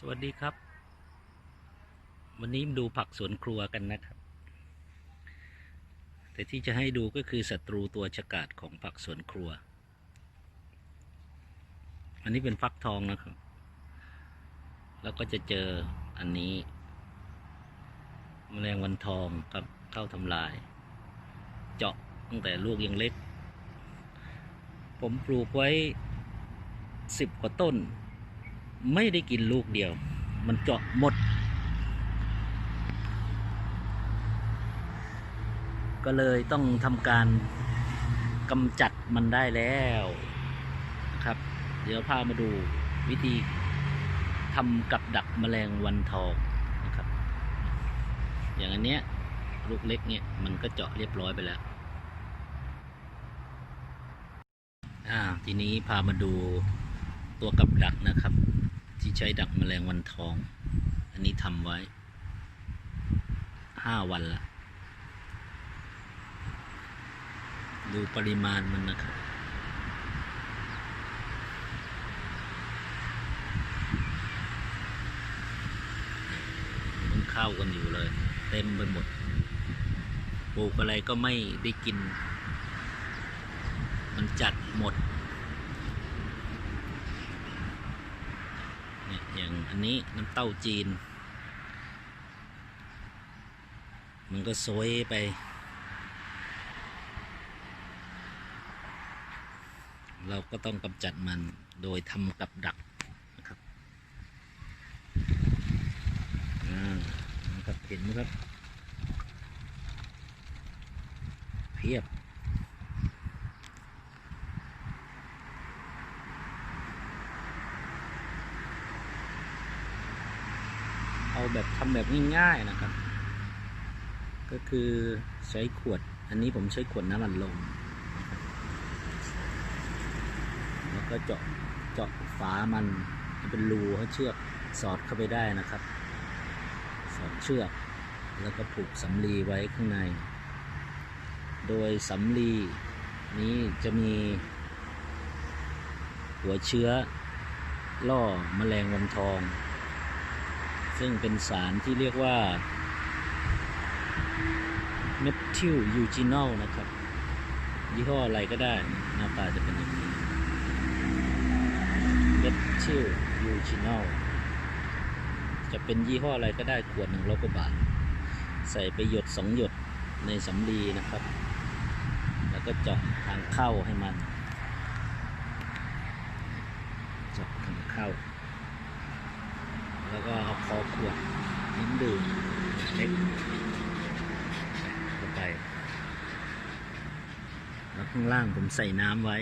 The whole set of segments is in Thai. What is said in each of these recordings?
สวัสดีครับ วันนี้ดูผักสวนครัวกันนะครับ แต่ที่จะให้ดูก็คือศัตรูตัวฉกาจของผักสวนครัว อันนี้เป็นฟักทองนะครับ แล้วก็จะเจออันนี้แมลงวันทองครับเข้าทำลาย เจาะตั้งแต่ลูกยังเล็ก ผมปลูกไว้สิบกว่าต้น ไม่ได้กินลูกเดียว มันเจาะหมด ก็เลยต้องทำการกำจัดมันได้แล้วครับ เดี๋ยวพามาดูวิธีทำกับดักแมลงวันทองนะครับ อย่างอันเนี้ยลูกเล็กเนี่ยมันก็เจาะเรียบร้อยไปแล้วอ่าทีนี้พามาดูตัวกับดักนะครับ ที่ใช้ดักแมลงวันทอง อันนี้ทำไว้ห้าวันละ ดูปริมาณมันนะครับ มันเข้ากันอยู่เลย เต็มไปหมดปลูกอะไรก็ไม่ได้กิน มันจัดหมด เนี่ย อย่างอันนี้น้ำเต้าจีน มันก็โซยไป เราก็ต้องกำจัดมันโดยทำกับดักนะครับอ่านะครับเห็นไหมครับ เพียบ เอาแบบทำแบบง่ายๆนะครับ ก็คือใช้ขวด อันนี้ผมใช้ขวดน้ำมันลมแล้วก็เจาะเจาะฝามันให้เป็นรูให้เชือกสอดเข้าไปได้นะครับ สอดเชือกแล้วก็ผูกสำลีไว้ข้างใน โดยสำลีนี้จะมี หัวเชื้อล่อแมลงวันทอง ซึ่งเป็นสารที่เรียกว่าเมทิลยูจินอลนะครับ ยี่ห้ออะไรก็ได้ หน้าตาจะเป็นอย่างนี้เมทิลยูจินอลจะเป็นยี่ห้ออะไรก็ได้ขวดหนึ่งร้อยกว่าบาท ใส่ไปหยดสองหยดในสำลีนะครับ แล้วก็เจาะทางเข้าให้มันเจาะทางเข้า ก็เอาคอขวดน้ำดื่มเล็กเข้าไป แล้วข้างล่างผมใส่น้ำไว้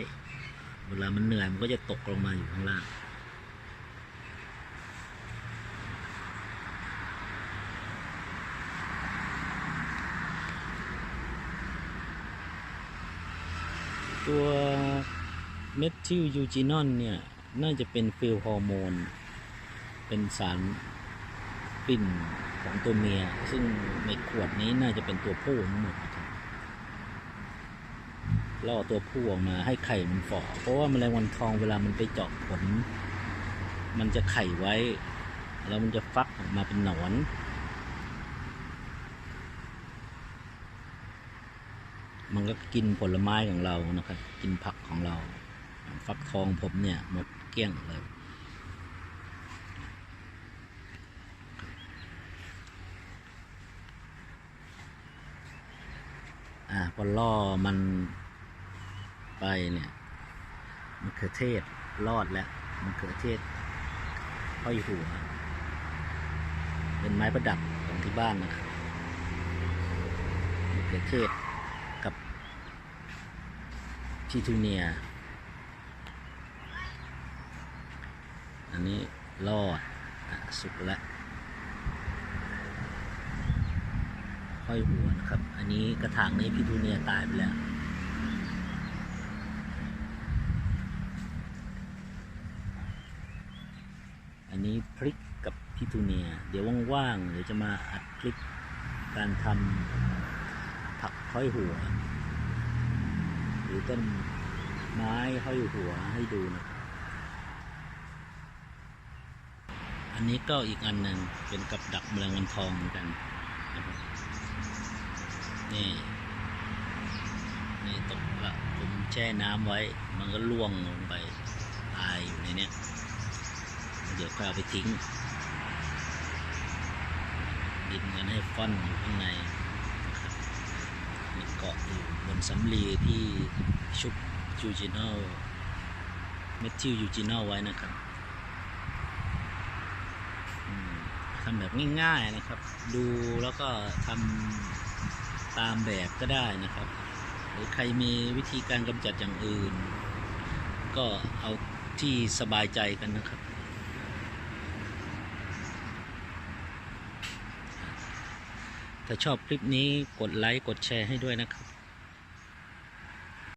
เวลามันเหนื่อยมันก็จะตกลงมาอยู่ข้างล่างตัวเมทิลยูจินอนเนี่ย น่าจะเป็นฟิลฮอร์โมน เป็นสารกลิ่นของตัวเมีย ซึ่งในขวดนี้น่าจะเป็นตัวผู้ทั้งหมดนะครับล่อตัวผู้ออกมาให้ไข่มันฝ่อเพราะว่าแมลงวันทองเวลามันไปเจาะขนมันจะไข่ไว้ แล้วมันจะฟักออกมาเป็นหนอนมันก็กินผลไม้ของเรานะครับ กินผักของเรา ฟักทองผมเนี่ยหมดเกลี้ยงเลย อ่าพอล่อมันไปเนี่ยมะเขือเทศรอดแล้วมะเขือเทศห้อยหัว เป็นไม้ประดับของที่บ้านนะครับมะเขือเทศกับพีทูเนีย อันนี้รอดอสุกแล้ว ห้อยหัวนะครับ อันนี้กระถางนี้พี่ทูเนียตายไปแล้ว อันนี้พริกกับพี่ทูเนีย เดี๋ยวว่างๆเดี๋ยวจะมาอัดคลิปการทำผักห้อยหัว หรือต้นไม้ห้อยหัวให้ดูนะครับอันนี้ก็อีกอันหนึ่งเป็นกับดักแมลงวันทองเหมือนกันนะครับ นี่ นี่ตกละผมแช่น้ำไว้ มันก็ล่วงลงไปตายอยู่ในเนี้ยเดี๋ยวก็เอาไปทิ้ง ดินกันให้ฟ่อนอยู่ข้างในนะครับมีเกาะอยู่บนสำลีที่ชุบยูจินอลเมทิลยูจินอลไว้นะครับทำแบบง่ายๆนะครับ ดูแล้วก็ทำ ตามแบบก็ได้นะครับ หรือใครมีวิธีการกำจัดอย่างอื่น ก็เอาที่สบายใจกันนะครับ ถ้าชอบคลิปนี้กดไลค์ กดแชร์ให้ด้วยนะครับ